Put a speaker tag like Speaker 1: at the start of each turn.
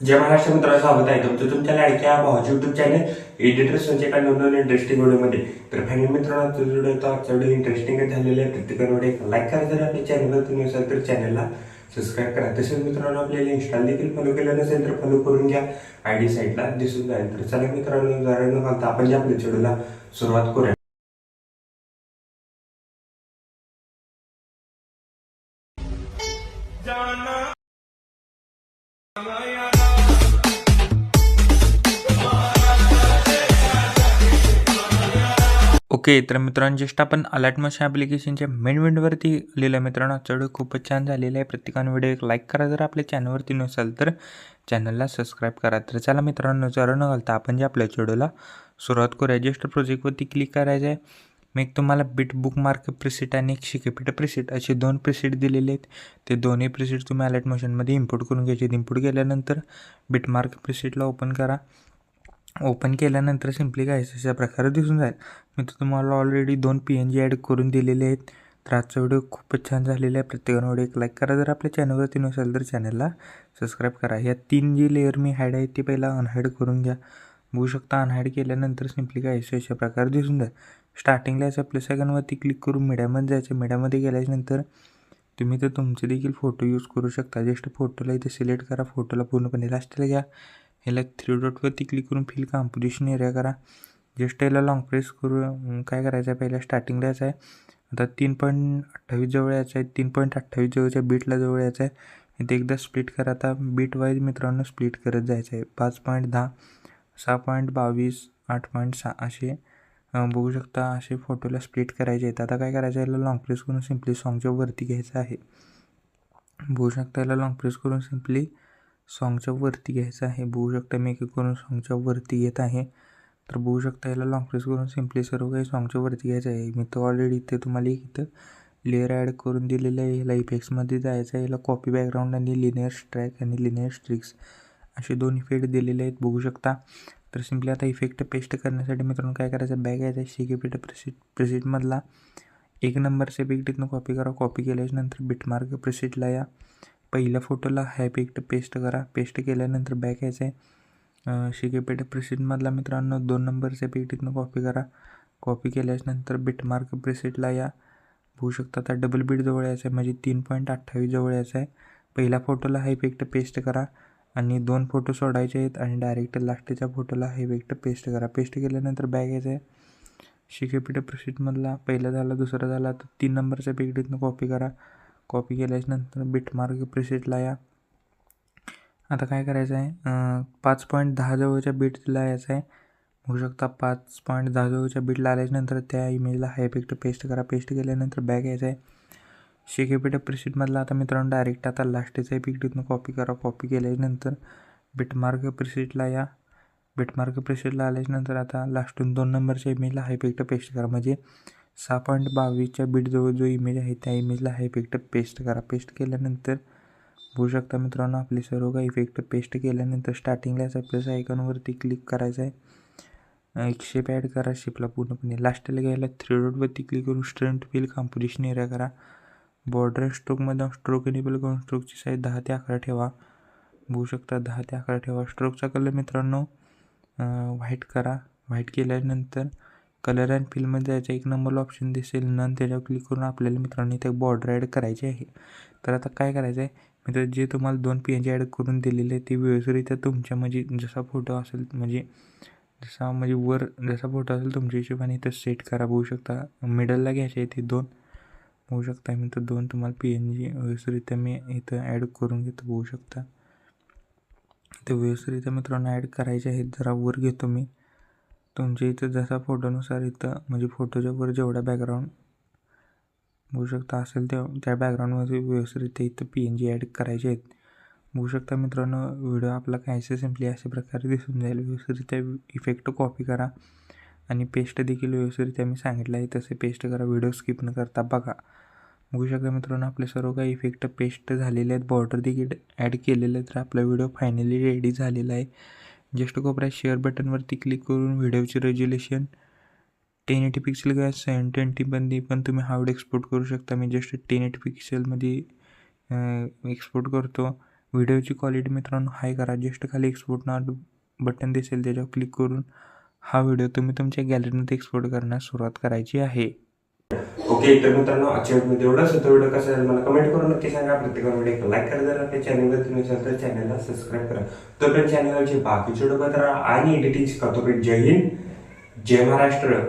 Speaker 1: जय महाराष्ट्र मित्रांनो स्वागत आहे तुमचं तुमच्या लाडक्या भावाची युट्यूब चॅनल एडिटर संजय कांड नवीन इंटरेस्टिंग व्हिडिओमध्ये तर फायनल मित्रांनो आजचा व्हिडिओ तो आजचा व्हिडिओ इंटरेस्टिंग झालेला आहे. प्रत्येकाने एक लाईक करा जर आपल्या चॅनलवर तुम्ही असाल तर चॅनलला सबस्क्राईब करा. तसेच मित्रांनो आपल्याला इंस्टाला देखील फॉलो केलं नसेल तर फॉलो करून घ्या. आय डी साईटला दिसून जाईल. तर चला मित्रांनो जरा न घालता आपण ज्या आपल्या व्हिडिओला सुरुवात करूया.
Speaker 2: ओके तर मित्रांनो जस्ट आपण अलर्ट मशीन ॲप्लिकेशनच्या मेन विंडवरती लिहिलं मित्रांनो. आजचा व्हिडिओ खूपच छान झालेला आहे. प्रत्येकानं व्हिडिओ एक लाईक करा. जर आपल्या चॅनलवरती नसाल तर चॅनलला सबस्क्राईब करा. तर चला मित्रांनो जरा न घालता आपण जे आपल्या व्हिडिओला सुरुवात करूया. जस्ट प्रोजेक्टवरती क्लिक करायचं आहे मी एक तुम्हाला बिट बुक मार्क प्रिसिट आणि एक शिकेपीठ प्रिसिट असे दोन प्रिसिट दिलेले आहेत. ते दोन्ही प्रिसिट तुम्ही अलर्ट मशीनमध्ये इम्पोर्ट करून घ्यायचे इम्पोर्ट केल्यानंतर बिट मार्क प्रिसिटला ओपन करा. ओपन केल्यानंतर सिम्पली काय अशा प्रकारे दिसून जाईल. मी तर तुम्हाला ऑलरेडी दोन पी एन जी ॲड करून दिलेले आहेत. तर आजचा व्हिडिओ खूपच छान झालेला आहे. प्रत्येकानं व्हिडिओ एक लाईक करा. जर आपल्या चॅनलवरती नसेल तर चॅनलला सबस्क्राईब करा. ह्या तीन जी लेअर मी हायड आहे ती पहिला अनहायड करून घ्या. बघू शकता अनहायड केल्यानंतर सिम्पली काय अशा अशा प्रकारे दिसून जाईल. स्टार्टिंगला याच्या प्लस आयकॉनवरती क्लिक करून मीडियामध्ये जायचं. मीडियामध्ये गेल्याच्यानंतर तुम्ही तर तुमचे देखील फोटो यूज करू शकता. जस्ट फोटोला इथे सिलेक्ट करा. फोटोला पूर्णपणे लास्टला घ्या. ह्याला थ्री डॉटवरती क्लिक करून फिल कॉम्पोजिशन एरिया करा. जस्ट याला लॉंग प्रेस करू. काय करायचं आहे? पहिल्या स्टार्टिंगला यायचं आहे. आता तीन पॉईंट अठ्ठावीस जवळ यायचं आहे. तीन पॉईंट अठ्ठावीस जवळच्या बीटला जवळ यायचं आहे. इथे एकदा स्प्लिट करा. आता बीट वाईज मित्रांनो स्प्लिट करत जायचं आहे. पाच पॉईंट दहा सहा पॉईंट बावीस आठ पॉईंट सहा असे बघू शकता असे फोटोला स्प्लिट करायचे आहेत. आता काय करायचं आहे? याला लॉंग प्रेस करून सिम्पली सॉंगच्या वरती घ्यायचं आहे. बघू शकता याला लॉंग प्रेस करून सिम्पली सॉन्गच्या वरती घ्यायचं आहे. बघू शकता मी एक करून सॉन्गच्या वरती घेत आहे. तर बघू शकता याला लॉंग प्रेस करून सिम्पली सर्व काही सॉन्गच्या वरती घ्यायचं आहे. मी तो ऑलरेडी इथे तुम्हाला इथं लेअर ॲड करून दिलेलं आहे. याला इफेक्ट्समध्ये जायचं आहे. याला कॉपी बॅकग्राऊंड आणि लिनियर स्ट्रॅक आणि लिनियर स्ट्रिक्स असे दोन इफेक्ट दिलेले आहेत. बघू शकता. तर सिम्पली आता इफेक्ट पेस्ट करण्यासाठी मित्रांनो काय करायचं? बॅग यायचा आहे पेट प्रेसिट प्रेसिटमधला एक नंबरच्या इफेक्ट कॉपी करा. कॉपी केल्यानंतर बिटमार्क प्रेसिटला या. पहिल्या फोटोला हॅपिक्ट पेस्ट करा. पेस्ट केल्यानंतर बॅक यायचं आहे शिकेपेट प्रेसिटमधला मित्रांनो दोन नंबरचे इफेक्ट कॉपी करा. कॉपी केल्याच्यानंतर बिटमार्क प्रेसिटला या. होऊ शकता आता डबल बीट जवळ यायचं आहे म्हणजे तीन पॉईंट अठ्ठावीस जवळ यायचं आहे पहिल्या फोटोला हायपेक्ट पेस्ट करा आणि दोन फोटो सोडायचे आहेत आणि डायरेक्ट लास्टच्या फोटोला हायपेक्ट पेस्ट करा. पेस्ट केल्यानंतर बॅग यायचं आहे शिकेपीठ प्रेसिटमधला पहिला झाला दुसरा झाला तर तीन नंबरच्या इफेक्ट कॉपी करा. कॉपी केल्याच्यानंतर बिटमार्क प्रिसेटला या. आता काय करायचं आहे? पाच पॉईंट दहा जवळच्या बीटला यायचं आहे. होऊ शकता पाच पॉईंट दहा जवळच्या बीटला आल्याच्यानंतर त्या इमेजला हाय इफेक्ट पेस्ट करा. पेस्ट केल्यानंतर बॅग यायचं आहे. शेकेपीठ प्रिसीटमधला आता मित्रांनो डायरेक्ट आता लास्टचा इफेक्ट कॉपी करा. कॉपी केल्यानंतर बिटमार्क प्रिसीटला या. बिटमार्क प्रिसीटला आल्याच्यानंतर आता लास्टून दोन नंबरच्या इमेजला हाय इफेक्ट पेस्ट करा. म्हणजे सहा पॉईंट बावीसच्या बीटजवळ जो इमेज आहे त्या इमेजला हा इफेक्ट पेस्ट करा. पेस्ट केल्यानंतर बघू शकता मित्रांनो आपले सर्व काही इफेक्ट पेस्ट केल्यानंतर स्टार्टिंगलाच याचा प्लस आयकॉनवरती क्लिक करायचं आहे. एक शेप ॲड करा शेपला पूर्णपणे. लास्टला घ्यायला थ्री डॉटवरती क्लिक करून स्ट्रेंट फील कॉम्पोजिशन एरिया करा. बॉर्डर स्ट्रोकमध्ये स्ट्रोक एनेबल करून स्ट्रोकची साईज दहा ते अकरा ठेवा. बघू शकता दहा ते अकरा ठेवा. स्ट्रोकचा कलर मित्रांनो व्हाईट करा. व्हाईट केल्यानंतर कलर अँड फिलमध्ये जायचं एक नंबरला ऑप्शन दिसेल. नन त्याच्यावर क्लिक करून आपल्याला मित्रांनो इथे बॉर्डर ॲड करायची आहे. तर आता काय करायचं आहे मित्र जे तुम्हाला दोन पी एन जी ॲड करून दिलेले आहे ते व्यवस्थितरित्या तुमच्या म्हणजे जसा फोटो असेल म्हणजे जसा म्हणजे वर जसा फोटो असेल तुमच्या हिशोबाने इथं सेट करा. बघू शकता मिडलला घ्यायचे आहे ते दोन. बघू शकता मी तर दोन तुम्हाला पी एन जी व्यवस्थितरित्या मी इथं ॲड करून घेतो. बघू शकता. ते व्यवस्थितरित्या मित्रांनो ॲड करायचे आहेत. जरा वर घेतो मी. तुमच्या इथं जसा फोटोनुसार इथं म्हणजे फोटोच्या वर जेवढा बॅकग्राऊंड बघू शकता असेल त्या त्या बॅकग्राऊंडमध्ये व्यवस्थितरित्या इथं पी एन जी ॲड करायचे आहेत. बघू शकता मित्रांनो व्हिडिओ आपला कायचं सिम्पली अशा प्रकारे दिसून जाईल. व्यवस्थितरित्या इफेक्ट कॉपी करा आणि पेस्ट देखील व्यवस्थितरित्या मी सांगितलं आहे तसे पेस्ट करा. व्हिडिओ स्किप न करता बघा. बघू शकता मित्रांनो आपले सर्व काही इफेक्ट पेस्ट झालेले आहेत. बॉर्डर देखील ॲड केलेले आहेत. तर आपला व्हिडिओ फायनली रेडी झालेला आहे. जस्ट कोपऱ्यात शेअर बटनवरती क्लिक करून व्हिडिओची रेज्युलेशन टेन एटी पिक्सेल काय सेवन ट्वेंटीमध्ये पण तुम्ही हावड एक्सपोर्ट करू शकता. मी जस्ट टेन एटी पिक्सेलमध्ये एक्सपोर्ट करतो. व्हिडिओची क्वालिटी मित्रांनो हाय करा. जस्ट खाली एक्सपोर्ट ना बटन दिसेल त्याच्यावर क्लिक करून हा व्हिडिओ तुम्ही तुमच्या गॅलरीमध्ये एक्सपोर्ट करण्यास सुरुवात करायची आहे.
Speaker 1: ओके तर मित्रांनो आजच्या व्हिडिओमध्ये एवढंच होतं. व्हिडिओ कसा झाला मला कमेंट करून नक्की सांगा. प्रत्येक व्हिडिओ लाईक करा जर. आपल्या चॅनलवर तुम्ही असाल तर चॅनलला सबस्क्राईब करा. तोपर्यंत चॅनलवरचे बाकीचे व्हिडिओ बघत राहा आणि एडिटिंग करतो जय हिंद. जय महाराष्ट्र.